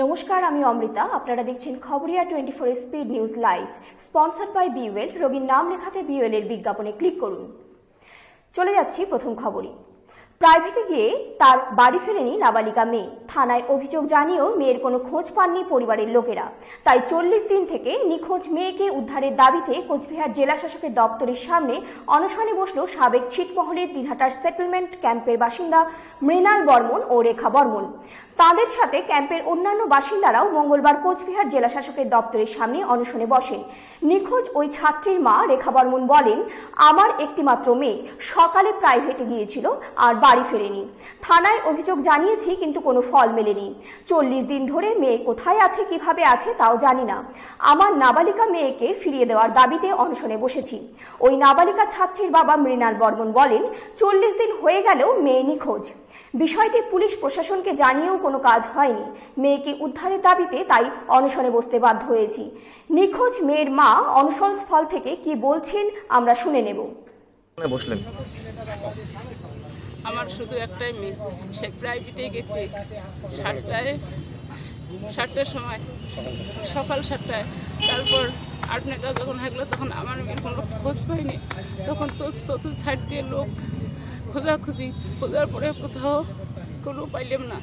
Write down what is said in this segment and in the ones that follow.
নমস্কার, আমি অমৃতা। আপনারা দেখছেন Khabariya twenty four speed news live, sponsored by B Well রোগীর নাম লেখাতে বিওয়েল এর বিজ্ঞাপনে ক্লিক করুন। চলে যাচ্ছি প্রথম খবরে। প্রাইভেটে গিয়ে তার বাড়ি ফেরেনি নাবালিকা মেয়ে। থানায় অভিযোগ জানিয়েও মেয়ের কোনো খোঁজ পাননি পরিবারের লোকেরা। তাই চল্লিশ দিন থেকে নিখোঁজ মেয়েকে উদ্ধারের দাবিতে কোচবিহার জেলা শাসকের দপ্তরের সামনে অনশনে বসল সাবেক ছিটমহলের দিনহাটার সেটেলমেন্ট ক্যাম্পের বাসিন্দা মৃণাল বর্মন ও রেখা বর্মন। তাদের সাথে ক্যাম্পের অন্যান্য বাসিন্দারাও মঙ্গলবার কোচবিহার জেলা শাসকের দপ্তরের সামনে অনশনে বসেন। নিখোঁজ ওই ছাত্রীর মা রেখা বর্মন বলেন, আমার একটিমাত্র মেয়ে। সকালে প্রাইভেটে গিয়েছিল আর বাড়ি ফেরেনি। থানায় অভিযোগ জানিয়েছি কিন্তু কোনো ফল মেলেনি। চল্লিশ দিন ধরে মেয়ে কোথায় আছে, কীভাবে আছে তাও জানি না। আমার নাবালিকা মেয়েকে ফিরিয়ে দেওয়ার দাবিতে অনশনে বসেছি। ওই নাবালিকা ছাত্রীর বাবা মৃণাল বর্মন বলেন, চল্লিশ দিন হয়ে গেলেও মেয়ে নিখোঁজ। বিষয়টি পুলিশ প্রশাসনকে জানিয়েও কোনো কাজ হয়নি। মেয়েকে উদ্ধারের দাবিতে তাই অনশনে বসতে বাধ্য হয়েছি। নিখোঁজ মেয়ের মা অনশন স্থল থেকে কি বলছেন আমরা শুনে নেব। বসলেন। আমার শুধু একটাই মেয়ে। সে প্রাইভেটে গেছে। সাতটায় সাতটার সময়। সকাল সাতটায়। তারপর আট নয়টা যখন হাগলো তখন আমার মেয়ের কোনো খোঁজ পাইনি। তখন তো চতুর্থ সাইড দিয়ে লোক খোঁজাখুঁজি। খোঁজার পরে কোথাও কোনো পাইলাম না।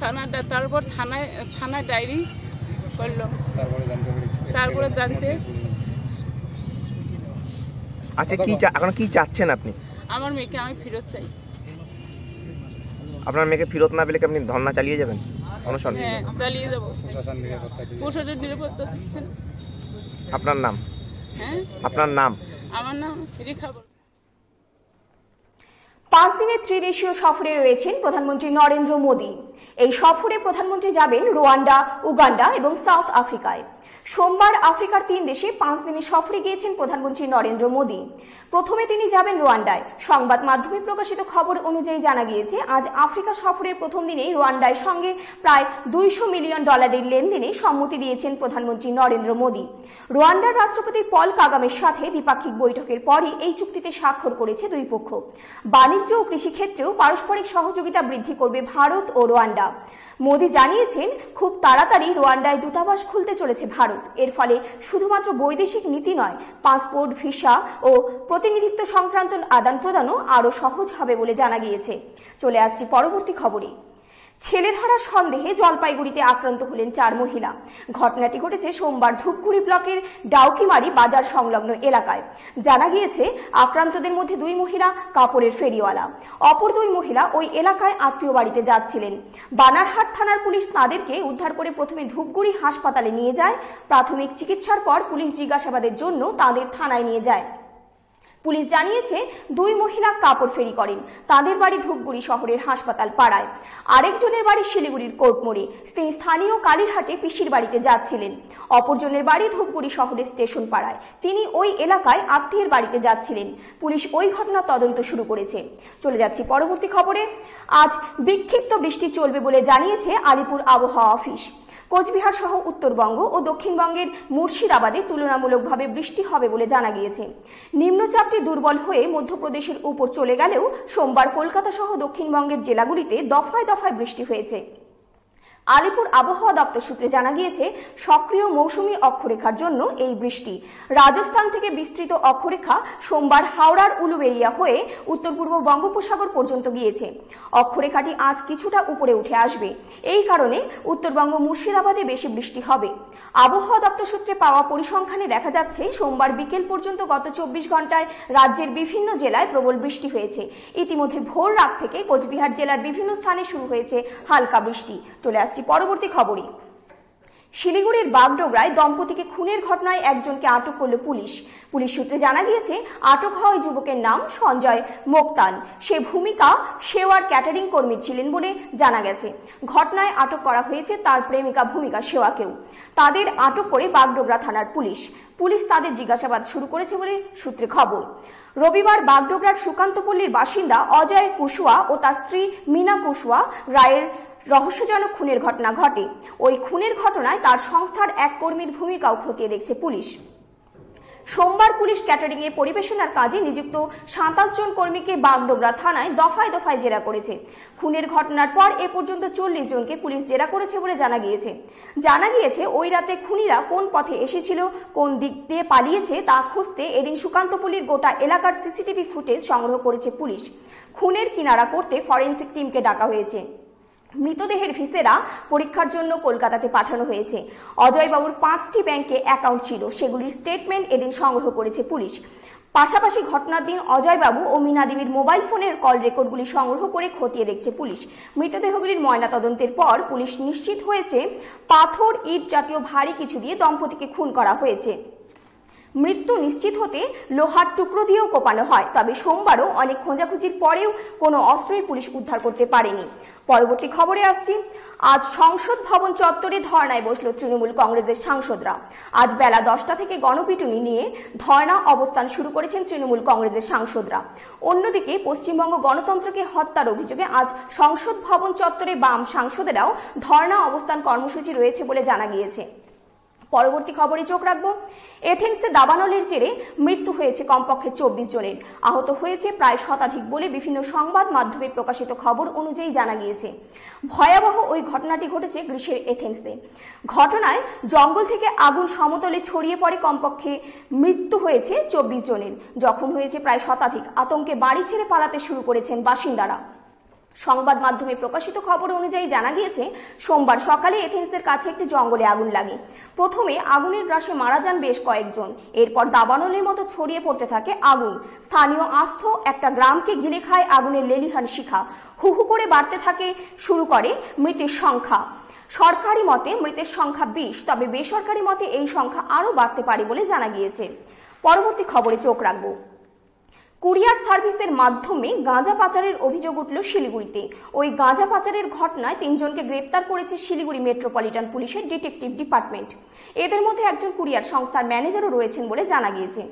থানাটা তারপর থানায় থানায় ডায়েরি তারপরে জানতে আচ্ছা কি এখন কি চাচ্ছেন আপনি? আমার মেয়েকে আমি ফেরত চাই। আপনার মেয়েকে ফেরত না পেলে কি আপনি ধর্না চালিয়ে যাবেন? অনশন। হ্যাঁ চালিয়ে যাব প্রশাসন নিরাপত্তা প্রশাসন নিরাপত্তা দিচ্ছে আপনার নাম? হ্যাঁ? আপনার নাম? আমার নাম রেখা। পাঁচ দিনের ত্রিদেশীয় সফরে রয়েছেন প্রধানমন্ত্রী নরেন্দ্র মোদী। এই সফরে প্রধানমন্ত্রী যাবেন রোয়ান্ডা, উগান্ডা এবং সাউথ আফ্রিকায়। সোমবার আফ্রিকার তিন দেশে পাঁচ দিনের সফরে গিয়েছেন প্রধানমন্ত্রী নরেন্দ্র মোদী। প্রথমে তিনি যাবেন রোয়ান্ডায়। সংবাদ মাধ্যমে প্রকাশিত খবর অনুযায়ী জানা গিয়েছে, আজ আফ্রিকা সফরের প্রথম দিনেই রোয়ান্ডায় সঙ্গে প্রায় দুইশো মিলিয়ন ডলারের লেনদেনে সম্মতি দিয়েছেন প্রধানমন্ত্রী নরেন্দ্র মোদী। রোয়ান্ডার রাষ্ট্রপতি পল কাগামের সাথে দ্বিপাক্ষিক বৈঠকের পরই এই চুক্তিতে স্বাক্ষর করেছে দুই পক্ষ। বাণিজ্য ও কৃষিক্ষেত্রেও পারস্পরিক সহযোগিতা বৃদ্ধি করবে ভারত ও রোয়ান্ডা। মোদী জানিয়েছেন, খুব তাড়াতাড়ি রোয়ান্ডায় দূতাবাস খুলতে চলেছে ভারত। এর ফলে শুধুমাত্র বৈদেশিক নীতি নয়, পাসপোর্ট, ভিসা ও প্রতিনিধিত্ব সংক্রান্ত আদান প্রদানও আরও সহজ হবে বলে জানা গিয়েছে। চলে আসছি পরবর্তী খবরে। ছেলে ধরার সন্দেহে জলপাইগুড়িতে আক্রান্ত হলেন চার মহিলা। ঘটনাটি ঘটেছে সোমবার ধূপগুড়ি ব্লকের ডাউকিমারি বাজার সংলগ্ন এলাকায়। জানা গিয়েছে, আক্রান্তদের মধ্যে দুই মহিলা, কাপড়ের ফেরিওয়ালা। অপর দুই মহিলা ওই এলাকায় আত্মীয় বাড়িতে যাচ্ছিলেন। বানারহাট থানার পুলিশ তাঁদেরকে উদ্ধার করে প্রথমে ধূপগুড়ি হাসপাতালে নিয়ে যায়। প্রাথমিক চিকিৎসার পর পুলিশ জিজ্ঞাসাবাদের জন্য তাঁদের থানায় নিয়ে যায়। পুলিশ জানিয়েছে দুই মহিলা কাপড় ফেরি করেন। তাদের বাড়ি ধূপগুড়ি শহরের হাসপাতাল পাড়ায়। আরেকজনের বাড়ি শিলিগুড়ির কোর্টমোড়ে তিনি স্থানীয় কালীরহাটে পিসির বাড়িতে যাচ্ছিলেন। অপরজনের বাড়ি ধূপগুড়ি শহরের স্টেশন পাড়ায়। তিনি ওই এলাকায় আত্মীয়ের বাড়িতে যাচ্ছিলেন। পুলিশ ওই ঘটনা তদন্ত শুরু করেছে। চলে যাচ্ছি পরবর্তী খবরে। আজ বিক্ষিপ্ত বৃষ্টি চলবে বলে জানিয়েছে আলিপুর আবহাওয়া অফিস। কোচবিহার সহ উত্তরবঙ্গ ও দক্ষিণবঙ্গের মুর্শিদাবাদে তুলনামূলকভাবে বৃষ্টি হবে বলে জানা গিয়েছে। নিম্নচাপটি দুর্বল হয়ে মধ্যপ্রদেশের উপর চলে গেলেও সোমবার কলকাতা সহ দক্ষিণবঙ্গের জেলাগুলিতে দফায় দফায় বৃষ্টি হয়েছে। আলিপুর আবহাওয়া দপ্তর সূত্রে জানা গিয়েছে, সক্রিয় মৌসুমী অক্ষরেখার জন্য এই বৃষ্টি। রাজস্থান থেকে বিস্তৃত অক্ষরেখা সোমবার হাওড়ার উলুবেড়িয়া হয়ে উত্তর পূর্ব বঙ্গোপসাগর পর্যন্ত গিয়েছে। অক্ষরেখাটি আজ কিছুটা উপরে উঠে আসবে। এই কারণে উত্তরবঙ্গ মুর্শিদাবাদে বেশি বৃষ্টি হবে। আবহাওয়া দপ্তর সূত্রে পাওয়া পরিসংখ্যানে দেখা যাচ্ছে, সোমবার বিকেল পর্যন্ত গত চব্বিশ ঘন্টায় রাজ্যের বিভিন্ন জেলায় প্রবল বৃষ্টি হয়েছে। ইতিমধ্যে ভোর রাত থেকে কোচবিহার জেলার বিভিন্ন স্থানে শুরু হয়েছে হালকা বৃষ্টি। চলে আসছি পরবর্তী খবরই। শিলিগুড়ির বাগডোগরায় দম্পতিকে খুনের ঘটনায় একজনকে আটক করল পুলিশ। পুলিশ সূত্রে জানা গিয়েছে, আটক হওয়া ওই যুবকের নাম সঞ্জয় মোক্তান। সে ভূমিকা সেওয়ার ক্যাটারিং কর্মী ছিলেন বলে জানা গেছে। ঘটনায় আটক করা হয়েছে তার প্রেমিকা ভূমিকা সেওয়াকেও তাদের আটক করে বাগডোগরা থানার পুলিশ। পুলিশ তাদের জিজ্ঞাসাবাদ শুরু করেছে বলে সূত্রে খবর। রবিবার বাগডোগরার সুকান্তপল্লীর বাসিন্দা অজয় কুশুয়া ও তার স্ত্রী মিনা কুশুয়া রায়ের রহস্যজনক খুনের ঘটনা ঘটে। ওই খুনের ঘটনায় তার সংস্থার এক কর্মীর ভূমিকাও খতিয়ে দেখছে পুলিশ। সোমবার পুলিশ ক্যাটারিং এ পরিবেশনার কাজে নিযুক্ত সাতাশ জন কর্মীকে বাগডোগরা থানায় দফায় দফায় জেরা করেছে। খুনের ঘটনার পর এ পর্যন্ত চল্লিশ জনকে পুলিশ জেরা করেছে বলে জানা গিয়েছে। জানা গিয়েছে, ওই রাতে খুনিরা কোন পথে এসেছিল, কোন দিক দিয়ে পালিয়েছে তা খুঁজতে এদিন সুকান্তপল্লীর গোটা এলাকার সিসিটিভি ফুটেজ সংগ্রহ করেছে পুলিশ। খুনের কিনারা করতে ফরেন্সিক টিমকে ডাকা হয়েছে। মৃতদেহের ভিসেরা পরীক্ষার জন্য কলকাতাতে পাঠানো হয়েছে। অজয়বাবুর পাঁচটি ব্যাংকে অ্যাকাউন্ট ছিল, সেগুলির স্টেটমেন্ট এদিন সংগ্রহ করেছে পুলিশ। পাশাপাশি ঘটনার দিন অজয়বাবু ও মীনাদেবীর মোবাইল ফোনের কল রেকর্ডগুলি সংগ্রহ করে খতিয়ে দেখছে পুলিশ। মৃতদেহগুলির ময়নাতদন্তের পর পুলিশ নিশ্চিত হয়েছে, পাথর, ইট জাতীয় ভারী কিছু দিয়ে দম্পতিকে খুন করা হয়েছে। মৃত্যু নিশ্চিত হতে লোহার টুকরো দিয়েও কোপানো হয়। তবে সোমবারও অনেক খোঁজাখুঁজির পরেও কোনো অস্ত্রই পুলিশ উদ্ধার করতে পারেনি। পরবর্তী খবরে আসছি। আজ সংসদ ভবন চত্বরে ধর্নায় বসল তৃণমূল কংগ্রেসের সাংসদরা। আজ বেলা দশটা থেকে গণপিটুনি নিয়ে ধর্না অবস্থান শুরু করেছেন তৃণমূল কংগ্রেসের সাংসদরা। অন্যদিকে পশ্চিমবঙ্গ গণতন্ত্রকে হত্যার অভিযোগে আজ সংসদ ভবন চত্বরে বাম সাংসদেরাও ধর্না অবস্থান কর্মসূচি রয়েছে বলে জানা গিয়েছে। পরবর্তী খবরে চোখ রাখব। এথেন্সে দাবানলের জেরে মৃত্যু হয়েছে কমপক্ষে চব্বিশ জনের। আহত হয়েছে প্রায় শতাধিক বলে বিভিন্ন সংবাদ মাধ্যমে প্রকাশিত খবর অনুযায়ী জানা গিয়েছে। ভয়াবহ ওই ঘটনাটি ঘটেছে গ্রীষ্মের এথেন্সে। ঘটনায় জঙ্গল থেকে আগুন সমতলে ছড়িয়ে পড়ে কমপক্ষে মৃত্যু হয়েছে চব্বিশ জনের। জখম হয়েছে প্রায় শতাধিক। আতঙ্কে বাড়ি ছেড়ে পালাতে শুরু করেছেন বাসিন্দারা। সংবাদ মাধ্যমে প্রকাশিত খবর অনুযায়ী জানা গিয়েছে, সোমবার সকালে এথেন্সের কাছে একটি জঙ্গলে আগুন লাগে। প্রথমে আগুনের গ্রাসে মারা যান বেশ কয়েকজন। এরপর দাবানলের মতো ছড়িয়ে পড়তে থাকে আগুন। স্থানীয় আস্থ একটা গ্রামকে ঘিরে খায় আগুনের লেলিহান শিখা। হু হু করে বাড়তে থাকে, শুরু করে মৃতের সংখ্যা। সরকারি মতে মৃতের সংখ্যা বিশ, তবে বেসরকারি মতে এই সংখ্যা আরও বাড়তে পারে বলে জানা গিয়েছে। পরবর্তী খবরে চোখ রাখব। কুরিয়ার সার্ভিসের মাধ্যমে গাঁজা পাচারের অভিযোগ উঠল শিলিগুড়িতে। ওই গাঁজা পাচারের ঘটনায় তিনজনকে গ্রেপ্তার করেছে শিলিগুড়ি মেট্রোপলিটন পুলিশের ডিটেকটিভ ডিপার্টমেন্ট। এদের মধ্যে একজন কুরিয়ার সংস্থার ম্যানেজারও রয়েছেন বলে জানা গিয়েছে।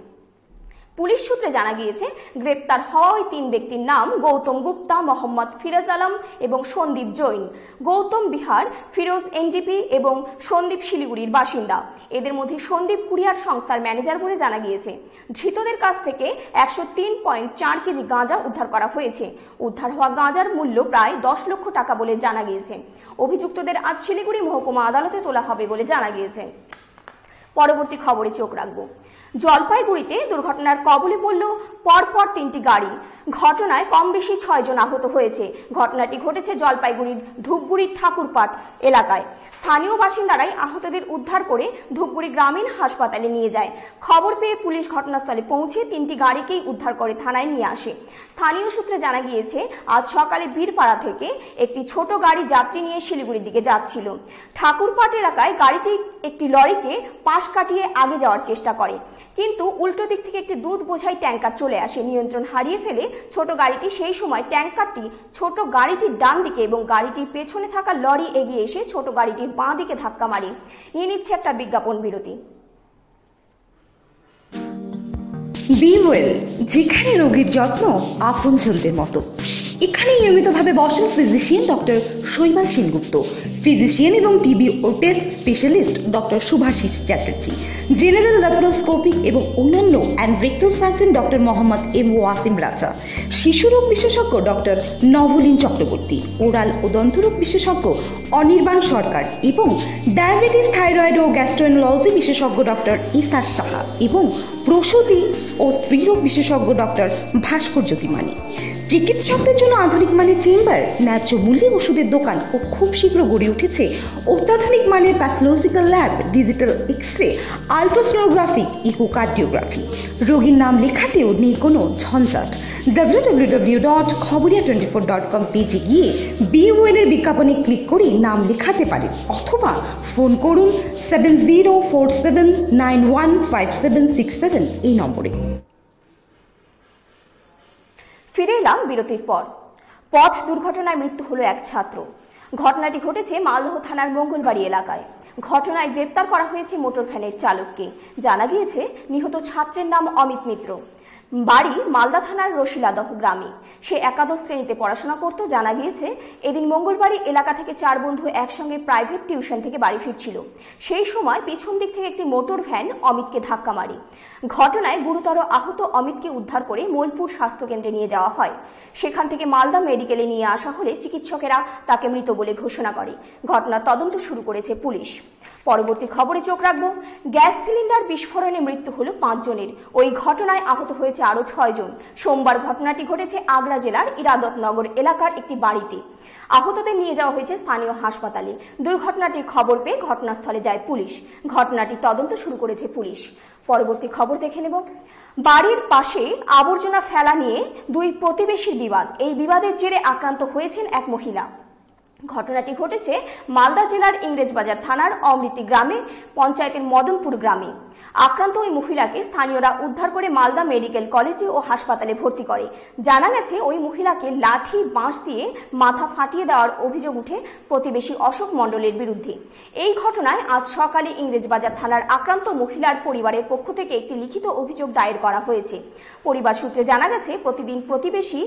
পুলিশ সূত্রে জানা গিয়েছে, গ্রেপ্তার হওয়া ওই তিন ব্যক্তির নাম গৌতম গুপ্তা, মোহাম্মদ ফিরোজ আলম এবং সন্দীপ জৈন। গৌতম বিহার, ফিরোজ এনজিপি এবং সন্দীপ শিলিগুড়ির বাসিন্দা। এদের মধ্যে সন্দীপ কুরিয়ার সংস্থার ম্যানেজার বলে জানা গিয়েছে, ধৃতদের কাছ থেকে একশো তিন পয়েন্ট চার কেজি গাঁজা উদ্ধার করা হয়েছে। উদ্ধার হওয়া গাঁজার মূল্য প্রায় দশ লক্ষ টাকা বলে জানা গিয়েছে। অভিযুক্তদের আজ শিলিগুড়ি মহকুমা আদালতে তোলা হবে বলে জানা গিয়েছে। পরবর্তী খবরে চোখ রাখব। জলপাইগুড়িতে দুর্ঘটনার কবলে পড়ল পরপর তিনটি গাড়ি। ঘটনায় কম বেশি ছয়জন আহত হয়েছে। ঘটনাটি ঘটেছে জলপাইগুড়ির ধূপগুড়ির ঠাকুরপাট এলাকায়। স্থানীয় বাসিন্দারাই আহতদের উদ্ধার করে ধূপগুড়ি গ্রামীণ হাসপাতালে নিয়ে যায়। খবর পেয়ে পুলিশ ঘটনাস্থলে পৌঁছে তিনটি গাড়িকেই উদ্ধার করে থানায় নিয়ে আসে। স্থানীয় সূত্রে জানা গিয়েছে, আজ সকালে বীরপাড়া থেকে একটি ছোট গাড়ি যাত্রী নিয়ে শিলিগুড়ির দিকে যাচ্ছিল। ঠাকুরপাট এলাকায় গাড়িটি একটি লরিকে পাশ কাটিয়ে আগে যাওয়ার চেষ্টা করে। কিন্তু উল্টো দিক থেকে একটি দুধ বোঝাই ট্যাঙ্কার চলে আসে। নিয়ন্ত্রণ হারিয়ে ফেলে ছোট গাড়িটি সেই সময় ট্যাঙ্কারটি ছোট গাড়িটির ডান দিকে এবং গাড়িটির পেছনে থাকা লরি এগিয়ে এসে ছোট গাড়িটির বাঁ দিকে ধাক্কা মারে। নিয়ে নিচ্ছে একটা বিজ্ঞাপন বিরতি। বি ওয়েল যেখানে রোগীর যত্ন আপনজনদের মতো। এখানে নিয়মিতভাবে বসেন physician doctor Shaibal Sengupta. Physician এবং টিবি ও test specialist doctor Subhasis Chatterjee. General laparoscopy এবং অন্যান্য and rectal surgeon doctor Mohammad M Wasim Raja. শিশুরোগ বিশেষজ্ঞ ডক্টর নভলিন চক্রবর্তী। ওরাল ও দন্তরোগ বিশেষজ্ঞ অনির্বাণ সরকার এবং ডায়াবেটিস থাইরয়েড ও গ্যাস্ট্রোএনোলজি বিশেষজ্ঞ ডক্টর ইসার সাহা এবং প্রসূতি ও স্ত্রীরোগ বিশেষজ্ঞ ডক্টর ভাস্কর জ্যোতিমানি চিকিৎসকদের জন্য আধুনিক মানের চেম্বার, ন্যায্য মূল্যে ওষুধের দোকান ও খুব শীঘ্র গড়ে উঠেছে অত্যাধুনিক মানের pathological lab digital X ray ultrasonography echocardiography রোগীর নাম লেখাতেও নেই কোনো ঝঞ্ঝাট। W W W dot Khabariya twenty four dot com পেজে গিয়ে বিওএলের বিজ্ঞাপনে ক্লিক করে নাম লেখাতে পারেন, অথবা ফোন করুন seven zero four seven nine one five seven six seven এই নম্বরে। ফিরে এলাম বিরতির পর। পথ দুর্ঘটনায় মৃত্যু হলো এক ছাত্র। ঘটনাটি ঘটেছে মালদহ থানার মঙ্গলবাড়ি এলাকায়। ঘটনায় গ্রেপ্তার করা হয়েছে মোটর ভ্যানের চালককে। জানা গিয়েছে, নিহত ছাত্রের নাম অমিত মিত্র। বাড়ি মালদা থানার রশিলাদহ গ্রামে। সে একাদশ শ্রেণীতে পড়াশোনা করত, জানা গিয়েছে এদিন মঙ্গলবারই এলাকা থেকে চার বন্ধু একসঙ্গে প্রাইভেট টিউশন থেকে বাড়ি ফিরছিল। সেই সময় পিছন দিক থেকে একটি মোটর ভ্যান অমিতকে ধাক্কা মারে। ঘটনায় গুরুতর আহত অমিতকে উদ্ধার করে মোলপুর স্বাস্থ্যকেন্দ্রে নিয়ে যাওয়া হয়। সেখান থেকে মালদা মেডিকেলে নিয়ে আসা হলে চিকিৎসকেরা তাকে মৃত বলে ঘোষণা করে। ঘটনার তদন্ত শুরু করেছে পুলিশ। পরবর্তী খবরে চোখ রাখব। গ্যাস সিলিন্ডার বিস্ফোরণে মৃত্যু হলো পাঁচজনের। ওই ঘটনায় আহত হয়েছে আরও ছয়জন। সোমবার ঘটনাটি ঘটেছে আগ্রা জেলার ইরাদতনগর এলাকার একটি বাড়িতে। আহতদের নিয়ে যাওয়া হয়েছে স্থানীয় হাসপাতালে। দুর্ঘটনাটির খবর পেয়ে ঘটনাস্থলে যায় পুলিশ। ঘটনাটি তদন্ত শুরু করেছে পুলিশ। পরবর্তী খবর দেখে নেব। বাড়ির পাশে আবর্জনা ফেলা নিয়ে দুই প্রতিবেশীর বিবাদ। এই বিবাদের জেরে আক্রান্ত হয়েছেন এক মহিলা। ঘটনাটি ঘটেছে মালদা জেলার ইংরেজবাজার থানার অমৃতি গ্রামে, পঞ্চায়েতের মদনপুর গ্রামে। আক্রান্ত ওই মহিলাকে স্থানীয়রা উদ্ধার করে মালদা মেডিকেল কলেজে ও হাসপাতালে ভর্তি করে। জানা গেছে, ওই মহিলাকে লাঠি, বাঁশ দিয়ে মাথা ফাটিয়ে দেওয়ার অভিযোগ উঠে প্রতিবেশী অশোক মণ্ডলের বিরুদ্ধে। এই ঘটনায় আজ সকালে ইংরেজবাজার থানার আক্রান্ত মহিলার পরিবারের পক্ষ থেকে একটি লিখিত অভিযোগ দায়ের করা হয়েছে। পরিবার সূত্রে জানা গেছে, প্রতিদিন প্রতিবেশী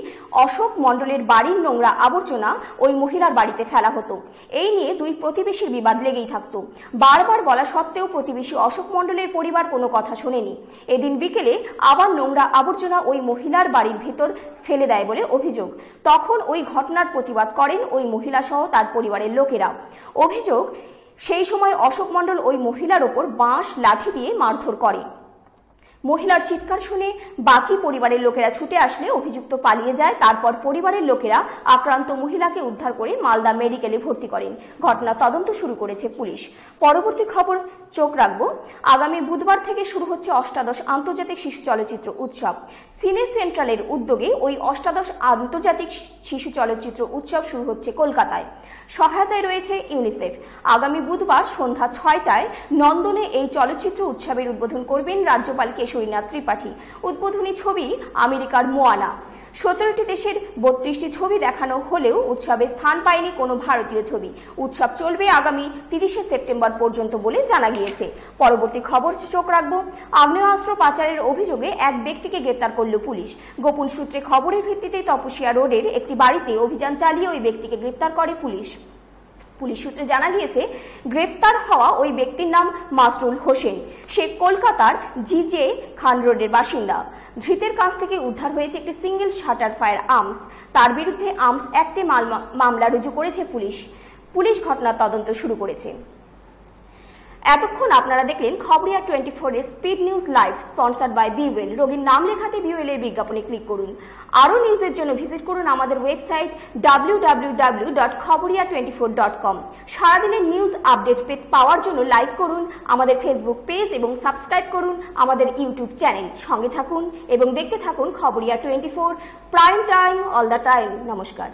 অশোক মণ্ডলের বাড়ির নোংরা আবর্জনা ওই মহিলার বাড়িতে ফেলা হতো। এই নিয়ে দুই প্রতিবেশীর বিবাদ লেগেই থাকতো। বারবার বলা সত্ত্বেও প্রতিবেশী অশোক মণ্ডলের পরিবার কোনো কথা শোনেনি। এদিন বিকেলে আবার নোংরা আবর্জনা ওই মহিলার বাড়ির ভেতর ফেলে দেয় বলে অভিযোগ। তখন ওই ঘটনার প্রতিবাদ করেন ওই মহিলা সহ তার পরিবারের লোকেরা। অভিযোগ, সেই সময় অশোক মণ্ডল ওই মহিলার ওপর বাঁশ, লাঠি দিয়ে মারধর করে। মহিলার চিৎকার শুনে বাকি পরিবারের লোকেরা ছুটে আসলে অভিযুক্ত পালিয়ে যায়। তারপর পরিবারের লোকেরা আক্রান্ত মহিলাকে উদ্ধার করে মালদা মেডিকেলে ভর্তি করেন। ঘটনা তদন্ত শুরু করেছে পুলিশ। পরবর্তী খবর চোখ রাখব। আগামী বুধবার থেকে শুরু হচ্ছে অষ্টাদশ আন্তর্জাতিক শিশু চলচ্চিত্র উৎসব। সিনে সেন্ট্রালের উদ্যোগে ওই অষ্টাদশ আন্তর্জাতিক শিশু চলচ্চিত্র উৎসব শুরু হচ্ছে কলকাতায়। সহায়তায় রয়েছে ইউনিসেফ। আগামী বুধবার সন্ধ্যা ছয়টায় নন্দনে এই চলচ্চিত্র উৎসবের উদ্বোধন করবেন রাজ্যপাল কেশরীনাথ ত্রিপাঠী। উদ্বোধনী ছবি আমেরিকার মোয়ানা। সতেরোটি দেশের বত্রিশটি ছবি দেখানো হলেও উৎসবে স্থান পায়নি কোনো ভারতীয় ছবি। উৎসব চলবে আগামী তিরিশে সেপ্টেম্বর পর্যন্ত বলে জানা গিয়েছে। পরবর্তী খবর চোখ রাখব। আগ্নেয়াস্ত্র পাচারের অভিযোগে এক ব্যক্তিকে গ্রেপ্তার করল পুলিশ। গোপন সূত্রে খবরের ভিত্তিতে তপসিয়া রোডের একটি বাড়িতে অভিযান চালিয়ে ওই ব্যক্তিকে গ্রেপ্তার করে পুলিশ। পুলিশ সূত্রে জানা গিয়েছে, গ্রেফতার হওয়া ওই ব্যক্তির নাম মাসরুল হোসেন। সে কলকাতার জিজে খান রোডের বাসিন্দা। ধৃতের কাছ থেকে উদ্ধার হয়েছে একটি সিঙ্গেল শাটার ফায়ার আর্মস। তার বিরুদ্ধে আর্মস অ্যাক্টে মামলা রুজু করেছে পুলিশ। পুলিশ ঘটনার তদন্ত শুরু করেছে। এতক্ষণ আপনারা দেখলেন খবরিয়া টোয়েন্টি ফোরের speed news live sponsored by B Well রোগীর নাম লেখাতে বিওয়েল এর বিজ্ঞাপনে ক্লিক করুন। আরও নিউজের জন্য ভিজিট করুন আমাদের website W W W dot Khabariya twenty four dot com সারাদিনের নিউজ আপডেট পেতে পাওয়ার জন্য লাইক করুন আমাদের ফেসবুক পেজ এবং সাবস্ক্রাইব করুন আমাদের ইউটিউব চ্যানেল। সঙ্গে থাকুন এবং দেখতে থাকুন Khabariya twenty four prime time, all the time. নমস্কার।